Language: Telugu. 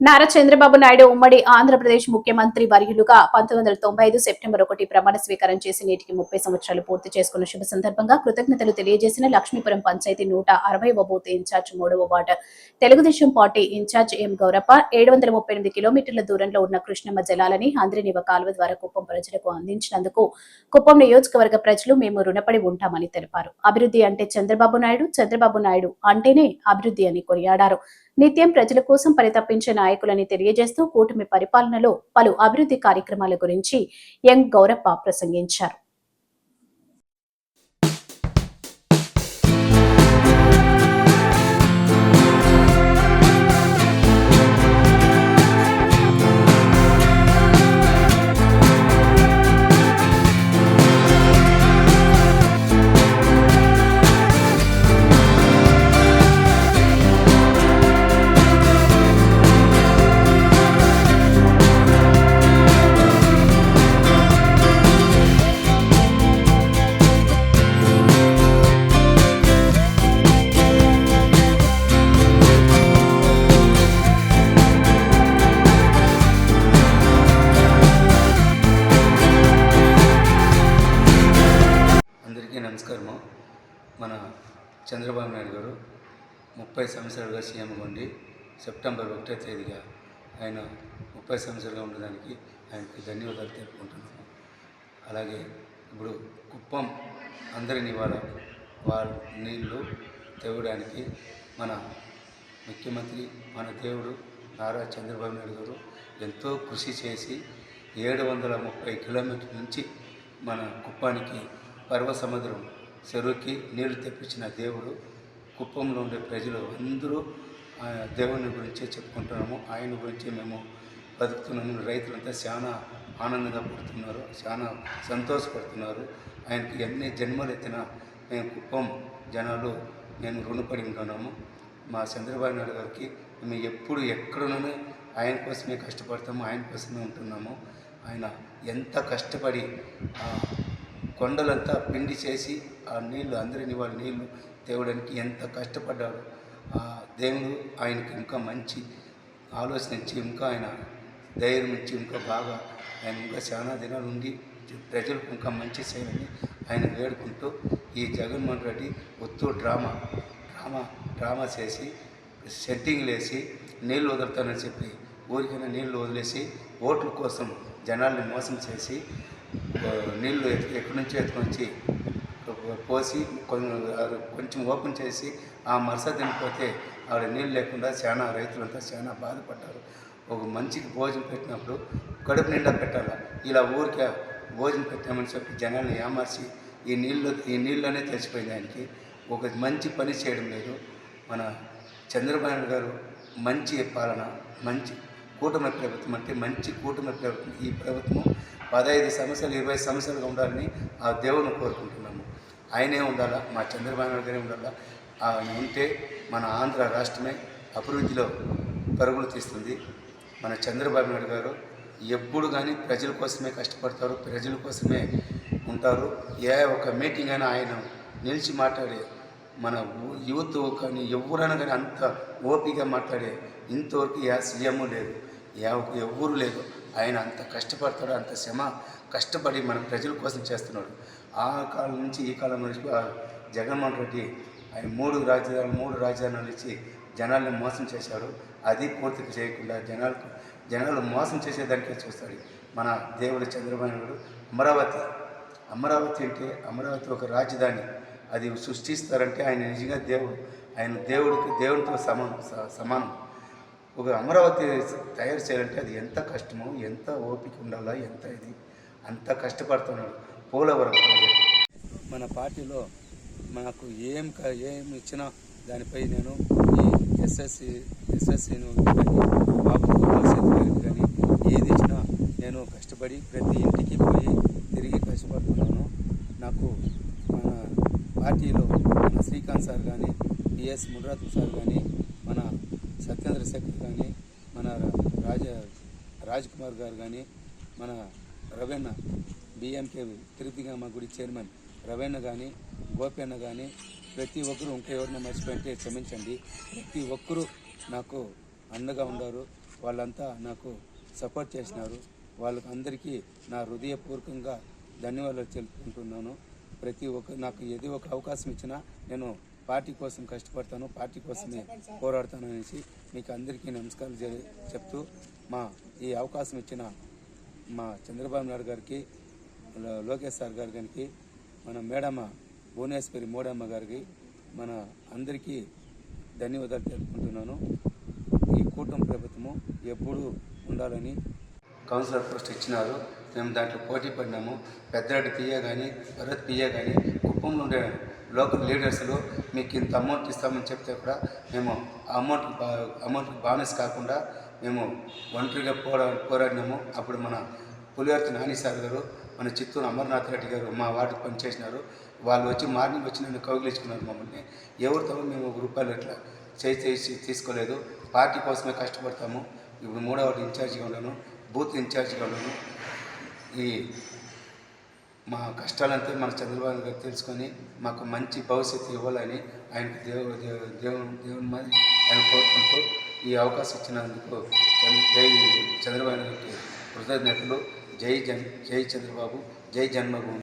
నారా చంద్రబాబు నాయుడు ఉమ్మడి ఆంధ్రప్రదేశ్ ముఖ్యమంత్రి వర్యులుగా పంతొమ్మిది వందల తొంభై ఐదు సెప్టెంబర్ ఒకటి ప్రమాణ స్వీకారం చేసి నేటికి ముప్పై సంవత్సరాలు పూర్తి చేసుకున్న శుభ సందర్భంగా కృతజ్ఞతలు తెలియజేసిన లక్ష్మీపురం పంచాయతీ నూట అరవైవ బూత్ ఇన్ఛార్జ్ మూడవ ward. Telugu Desam party incharge M Gowrappa ఏడు వందల ముప్పై ఎనిమిది కిలోమీటర్ల దూరంలో ఉన్న కృష్ణమ్మ జలాలని ఆంధ్రనివ కాలువ ద్వారా కుప్పం ప్రజలకు అందించినందుకు కుప్పం నియోజకవర్గ ప్రజలు మేము రుణపడి ఉంటామని తెలిపారు. అభివృద్ధి అంటే చంద్రబాబు నాయుడు చంద్రబాబు నాయుడు అంటేనే అభివృద్ధి అని కొనియాడారు. నిత్యం ప్రజల కోసం పరితపించే నాయకులని తెలియజేస్తూ కూటమి పరిపాలనలో పలు అభివృద్ధి కార్యక్రమాల గురించి యంగ్ గౌరప్ప ప్రసంగించారు. చంద్రబాబు నాయుడు గారు ముప్పై సంవత్సరాలుగా సీఎంగా ఉండి సెప్టెంబర్ ఒకటో తేదీగా ఆయన ముప్పై సంవత్సరాలుగా ఉండడానికి ఆయనకు ధన్యవాదాలు తెలుపుకుంటున్నాము. అలాగే ఇప్పుడు కుప్పం అందరిని వాళ్ళ వాళ్ళ నీళ్ళు తేవడానికి మన ముఖ్యమంత్రి మన దేవుడు నారా చంద్రబాబు నాయుడు గారు ఎంతో కృషి చేసి ఏడు వందల ముప్పై కిలోమీటర్ల నుంచి మన కుప్పానికి పర్వ సముద్రం చెరువుకి నీళ్ళు తెప్పించిన దేవుడు కుప్పంలో ఉండే ప్రజలు అందరూ దేవుని గురించే చెప్పుకుంటున్నాము. ఆయన గురించే మేము బతుకుతున్నాము. రైతులంతా చాలా ఆనందంగా పడుతున్నారు చాలా సంతోషపడుతున్నారు. ఆయనకి ఎన్ని జన్మలు ఎత్తినా మేము కుప్పం జనాలు మేము రుణపడి ఉంటున్నాము. మా చంద్రబాబు నాయుడు గారికి మేము ఎప్పుడు ఎక్కడున్నా ఆయన కోసమే కష్టపడతాము ఆయన కోసమే ఉంటున్నాము. ఆయన ఎంత కష్టపడి కొండలంతా పిండి చేసి ఆ నీళ్ళు అందరిని వాళ్ళ నీళ్ళు తేవడానికి ఎంత కష్టపడ్డాడు. ఆ దేవుడు ఆయనకి ఇంకా మంచి ఆలోచన ఇచ్చి ఇంకా ఆయన ధైర్యం ఇచ్చి ఇంకా బాగా ఆయన ఇంకా చాలా దినాలు ఉండి ప్రజలకు ఇంకా మంచి చేయాలని ఆయన వేడుకుంటూ ఈ జగన్మోహన్ రెడ్డి ఒత్తు డ్రామా డ్రామా డ్రామా చేసి సెట్టింగ్లు వేసి నీళ్ళు వదులుతానని చెప్పి ఊరికైనా నీళ్ళు వదిలేసి ఓట్ల కోసం జనాల్ని మోసం చేసి నీళ్ళు ఎత్తు ఎక్కడి నుంచో ఎత్తుకొని వచ్చి పోసి కొంచెం కొంచెం ఓపెన్ చేసి ఆ మరుసటి పోతే ఆవిడ నీళ్ళు లేకుండా చాలా రైతులంతా చాలా బాధపడ్డారు. ఒక మంచికి భోజనం పెట్టినప్పుడు కడుపు నిండా పెట్టాలి? ఇలా ఊరికే భోజనం పెట్టామని చెప్పి జనాన్ని ఏమార్చి ఈ నీళ్ళు ఈ నీళ్ళనే తెలిసిపోయింది ఆయనకి. ఒక మంచి పని చేయడం లేదు. మన చంద్రబాబు గారు మంచి పాలన మంచి కూటమి ప్రభుత్వం అంటే మంచి కూటమి ప్రభుత్వం. ఈ ప్రభుత్వం పదహైదు సంవత్సరాలు ఇరవై సంవత్సరాలుగా ఉండాలని ఆ దేవుని కోరుకుంటున్నాము. ఆయనే ఉండాలా? మా చంద్రబాబు నాయుడు గారే ఉండాలా? ఉంటే మన ఆంధ్ర రాష్ట్రమే అభివృద్ధిలో పరుగులు తీస్తుంది. మన చంద్రబాబు నాయుడు గారు ఎప్పుడు కానీ ప్రజల కోసమే కష్టపడతారు ప్రజల కోసమే ఉంటారు. ఏ ఒక్క మీటింగ్ అయినా ఆయన నిలిచి మాట్లాడే మన యువత యూత్ కానీ ఎవరైనా కానీ అంత ఓపిక మాట్లాడే ఇంతవరకు యా సీఎం లేదు. ఏ ఎవ్వరు లేదు. ఆయన అంత కష్టపడతాడు అంత శ్రమ కష్టపడి మన ప్రజల కోసం చేస్తున్నాడు. ఆ కాలం నుంచి ఈ కాలం నుంచి ఆ జగన్మోహన్ రెడ్డి ఆయన మూడు రాజధానులు మూడు రాజధానులు ఇచ్చి జనాల్ని మోసం చేశాడు. అది పూర్తిగా చేయకుండా జనాలకు జనాలు మోసం చేసేదానికే చూస్తాడు. మన దేవుడు చంద్రబాబు నాయుడు అమరావతి అమరావతి అంటే అమరావతి ఒక రాజధాని. అది సృష్టిస్తారంటే ఆయన నిజంగా దేవుడు. ఆయన దేవుడికి దేవునితో సమానం స- సమానం. ఒక అమరావతి తయారు చేయాలంటే అది ఎంత కష్టమో ఎంత ఓపిక ఉండాలా ఎంత ఇది అంత కష్టపడుతున్నాడు. పోలవరం వరకు మన పార్టీలో మనకు ఏం ఏం ఇచ్చినా దానిపై నేను ఈ ఎస్ఎస్సి ఎస్ఎస్సిను బాబు కానీ ఏది ఇచ్చినా నేను కష్టపడి ప్రతి ఇంటికి పోయి తిరిగి కష్టపడుతున్నాను. నాకు పార్టీలో మన శ్రీకాంత్ సార్ కానీ బిఎస్ మునరత్న సార్ కానీ మన సత్యేంద్ర శెఖర్ కానీ మన రాజ రాజ్ కుమార్ గారు కానీ మన రవీణ బిఎంకే తిరుపతిగమ్మ గుడి చైర్మన్ రవీణ కానీ గోపన్న కానీ ప్రతి ఒక్కరూ ఇంకా ఎవరిని మర్చిపోయింటే క్షమించండి. ప్రతి ఒక్కరూ నాకు అండగా ఉన్నారు వాళ్ళంతా నాకు సపోర్ట్ చేసినారు. వాళ్ళకి అందరికీ నా హృదయపూర్వకంగా ధన్యవాదాలు తెలుపుకుంటున్నాను. ప్రతి ఒక్క నాకు ఏది ఒక అవకాశం ఇచ్చినా నేను పార్టీ కోసం కష్టపడతాను పార్టీ కోసమే పోరాడతాను అనేసి మీకు అందరికీ నమస్కారం చెప్తూ మా ఈ అవకాశం ఇచ్చిన మా చంద్రబాబు నాయుడు గారికి లోకేష్ సార్ గారి గారికి మన మేడమ్మ భువనేశ్వరి మోడమ్మ గారికి మన అందరికీ ధన్యవాదాలు తెలుపుకుంటున్నాను. ఈ కూటమి ప్రభుత్వము ఎప్పుడూ ఉండాలని కౌన్సిలర్ పోస్ట్ ఇచ్చినారు. మేము దాంట్లో పోటీ పడినాము పెద్దరెడ్డి పియ్య కానీ భరత్ పియ్య కానీ కుప్పంలో ఉండే లోకల్ లీడర్స్లో మీకు ఇంత అమౌంట్ ఇస్తామని చెప్తే కూడా మేము ఆ అమౌంట్ అమౌంట్కి బానస్ కాకుండా మేము ఒంటరిగా పోరా పోరాడినాము. అప్పుడు మన పులివర్తి నాని సార్ గారు మన చిత్తూరు అమర్నాథ్ రెడ్డి గారు మా వార్డుకి పనిచేసినారు. వాళ్ళు వచ్చి మార్నింగ్ వచ్చి నన్ను కౌగిలించుకున్నారు మమ్మల్ని. ఎవరితో మేము ఒక రూపాయలు ఇట్లా చేసి చేసి తీసుకోలేదు. పార్టీ కోసమే కష్టపడతాము. ఇప్పుడు మూడో ఇన్ఛార్జిగా ఉన్నాను. బూత్ ఇన్ఛార్జిగా ఉన్నాను. ఈ మా కష్టాలంతా మన చంద్రబాబు గారు తెలుసుకొని మాకు మంచి భవిష్యత్తు ఇవ్వాలని ఆయనకు దేవుడు దేవుడు దేవుని దేవుని మరి ఆయన కోరుకుంటూ ఈ అవకాశం ఇచ్చినందుకు జై చంద్రబాబు గారికి కృతజ్ఞతలు. జై జన్ జై చంద్రబాబు జై జన్మభూమి.